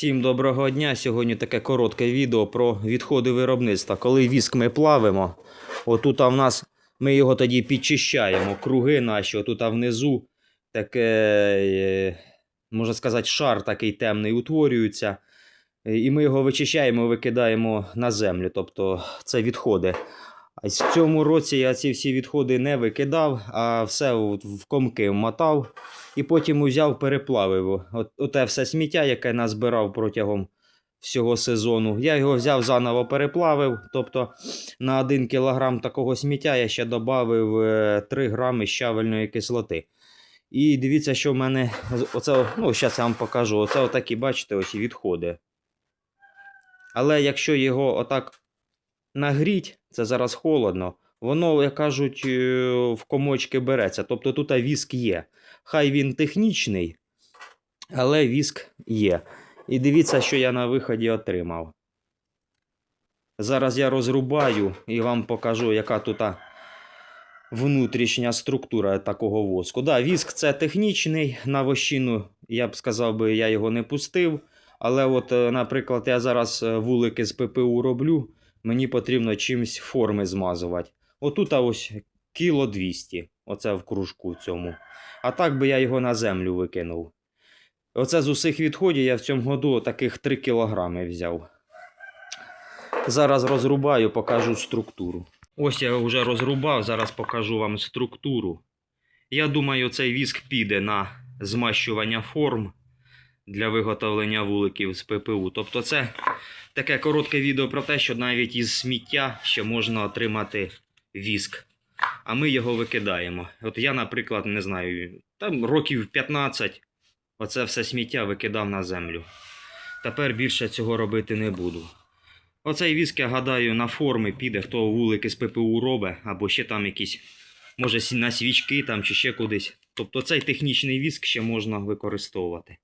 Всім доброго дня. Сьогодні таке коротке відео про відходи виробництва. Коли віск ми плавимо, отут в нас ми його тоді підчищаємо. Круги наші, отут внизу таке, е, можна сказати, шар такий темний утворюється. І ми його вичищаємо, викидаємо на землю. Тобто це відходи. В цьому році я ці всі відходи не викидав, а все в комки вмотав і потім узяв, переплавив. От, оте все сміття, яке назбирав протягом всього сезону. Я його взяв заново переплавив. Тобто на 1 кілограм такого сміття я ще додав 3 грами щавельної кислоти. І дивіться, що в мене оце, ну, зараз я вам покажу. Оце отакі, бачите, ось відходи. Але якщо його отак нагріть, це зараз холодно, воно, як кажуть, е, в комочки береться. Тобто тут віск є. Хай він технічний, але віск є. І дивіться, що я на виході отримав. Зараз я розрубаю і вам покажу, яка тут внутрішня структура такого воску. Да, віск це технічний, на вощину, я б сказав би, я його не пустив. Але, от, е, наприклад, я зараз е, вулики з ППУ роблю, мені потрібно чимось форми змазувати. Отут ось кіло 200, оце в кружку цьому. А так би я його на землю викинув. Оце з усіх відходів я в цьому году таких 3 кілограми взяв. Зараз розрубаю, покажу структуру. Ось я вже розрубав, зараз покажу вам структуру. Я думаю, цей віск піде на змащування форм для виготовлення вуликів з ППУ. Тобто, це таке коротке відео про те, що навіть із сміття ще можна отримати віск. А ми його викидаємо. От я, наприклад, не знаю, там років 15 оце все сміття викидав на землю. Тепер більше цього робити не буду. Оцей віск, я гадаю, на форми піде, хто вулики з ППУ робить, або ще там якісь, може, на свічки там чи ще кудись. Тобто цей технічний віск ще можна використовувати.